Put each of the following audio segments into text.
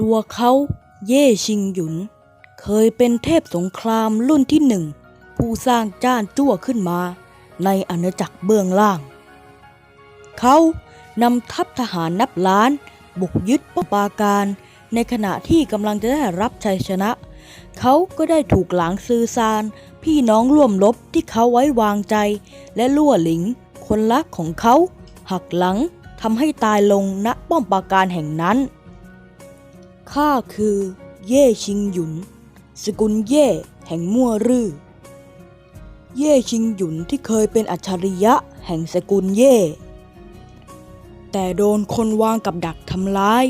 ตัวเขาเย่ชิงหยุน เคยเป็นเทพสงครามรุ่นที่หนึ่ง ผู้สร้างจ้านจ้วขึ้นมาในอาณาจักรเบื้องล่าง เขานำทัพทหารนับล้าน บุกยึดป้อมปราการ ในขณะที่กำลังจะได้รับชัยชนะ เขาก็ได้ถูกหลางซือซาน พี่น้องร่วมรบที่เขาไว้วางใจ และลั่วหลิง คนรักของเขา หักหลังทำให้ตายลงณป้อมปราการแห่งนั้น ข้าคือ เย่ชิงหยุน สกุลเย่แห่งมั่วรื่อ เย่ชิงหยุนที่เคยเป็นอัจฉริยะแห่งสกุลเย่ แต่โดนคนวางกับดักทำร้าย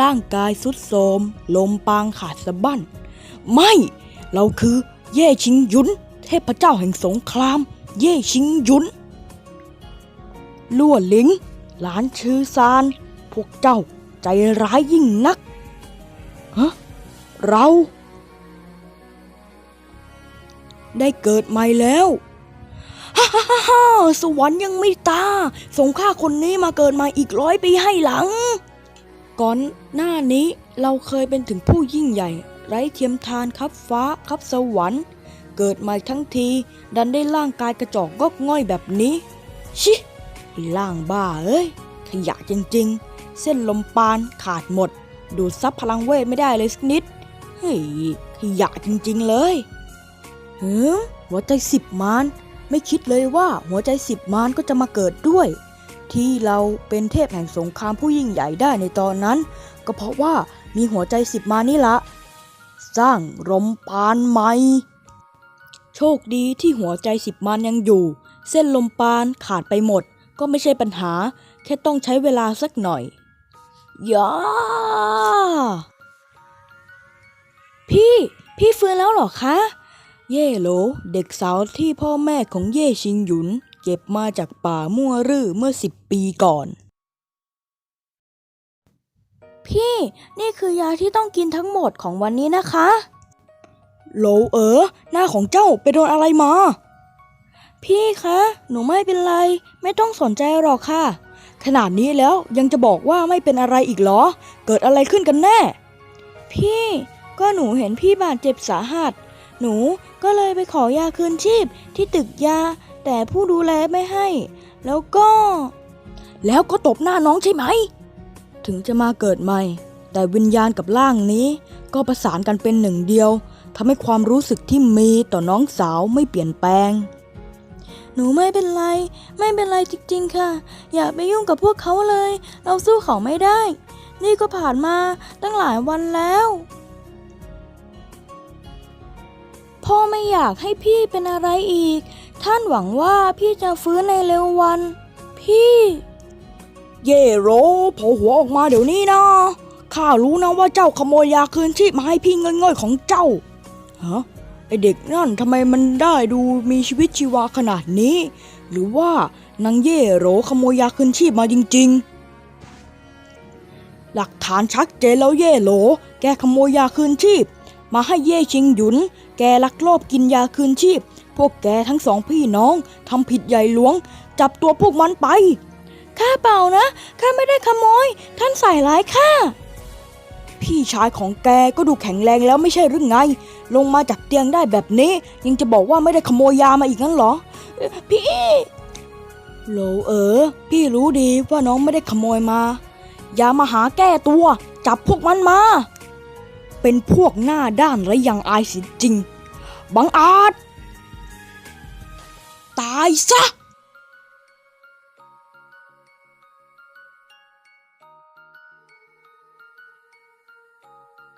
ร่างกายสุดโทรมลมปางขาดสะบั้น ไม่ เราคือเย่ชิงหยุน เทพเจ้าแห่งสงคราม เย่ชิงหยุนลั่วหลิง หลานชื่อซาน พวกเจ้าใจร้ายยิ่งนัก ฮะเรา ได้เกิดใหม่แล้วฮ่าฮ่าฮ่าสวรรค์ยังไม่ตา ส่งข้าคนนี้มาเกิดม่อีกร้อยปีให้หลัง ก่อนหน้านี้เราเคยเป็นถึงผู้ยิ่งใหญ่ ไร้เทียมทานครับฟ้าครับสวรรค์ เกิดใหม่ทั้งที ดันได้ร่างกายกระจอกงอกง่อยแบบนี้ ชิ่ร่างบ้าเอ้ยขยะจริงๆ เส้นลมปานขาดหมด ดูดซับพลังเวทไม่ได้เลยสักนิด เฮ้ยขยะจริงๆเลยเฮ้หัวใจสิบมาน ไม่คิดเลยว่าหัวใจสิบมารก็จะมาเกิดด้วย ที่เราเป็นเทพแห่งสงครามผู้ยิ่งใหญ่ได้ในตอนนั้น ก็เพราะว่ามีหัวใจสิบมานี่ละ สร้างรมปานใหม่โชคดีที่หัวใจสิบมารยังอยู่ เส้นลมปานขาดไปหมด ก็ไม่ใช่ปัญหา แค่ต้องใช้เวลาสักหน่อย ย่าพี่ พี่ฟื้นแล้วหรอคะ เย่โหล เด็กสาวที่พ่อแม่ของเย่ชิงหยุน เก็บมาจากป่ามั่วรื่อเมื่อสิบปีก่อน พี่ นี่คือยาที่ต้องกินทั้งหมดของวันนี้นะคะโหลเอ๋อหน้าของเจ้าไปโดนอะไรมา พี่คะ หนูไม่เป็นไร ไม่ต้องสนใจหรอกค่ะ ขนาดนี้แล้วยังจะบอกว่าไม่เป็นอะไรอีกเหรอ เกิดอะไรขึ้นกันแน่ พี่ก็หนูเห็นพี่บาดเจ็บสาหัส หนูก็เลยไปขอยาคืนชีพที่ตึกยา แต่ผู้ดูแลไม่ให้ แล้วก็ แล้วก็ตบหน้าน้องใช่ไหม ถึงจะมาเกิดใหม่ แต่วิญญาณกับร่างนี้ ก็ประสานกันเป็นหนึ่งเดียวทำให้ความรู้สึกที่มีต่อน้องสาวไม่เปลี่ยนแปลง หนูไม่เป็นไร ไม่เป็นไรจริงๆค่ะ อย่าไปยุ่งกับพวกเขาเลย เราสู้เขาไม่ได้ นี่ก็ผ่านมาตั้งหลายวันแล้ว พ่อไม่อยากให้พี่เป็นอะไรอีก ท่านหวังว่าพี่จะฟื้นในเร็ววัน พี่ เย่โรโผล่หัวออกมาเดี๋ยวนี้นะข้ารู้นะว่าเจ้าขโมยยาคืนชีพมาให้พี่เง่อยของเจ้าฮะ ไอเด็กนั่นทำไมมันได้ดูมีชีวิตชีวาขนาดนี้ หรือว่านางเย่โรขโมยยาคืนชีพมาจริง ๆ หลักฐานชัดเจนแล้วเย่โหลแกขโมยยาคืนชีพ มาให้เย่ชิงหยุน แกลักลอบกินยาคืนชีพ พวกแกทั้งสองพี่น้องทำผิดใหญ่หลวง จับตัวพวกมันไปข้าเปล่านะข้าไม่ได้ขโมย ท่านใส่ร้ายข้า พี่ชายของแกก็ดูแข็งแรงแล้วไม่ใช่หรือไง ลงมาจากเตียงได้แบบนี้ ยังจะบอกว่าไม่ได้ขโมยยามาอีกงั้นเหรอ พี่โหลเออ พี่รู้ดีว่าน้องไม่ได้ขโมยมา อย่ามาหาแก้ตัว จับพวกมันมา เป็นพวกหน้าด้านและยังอายสิจริง บังอาจ ตายซะ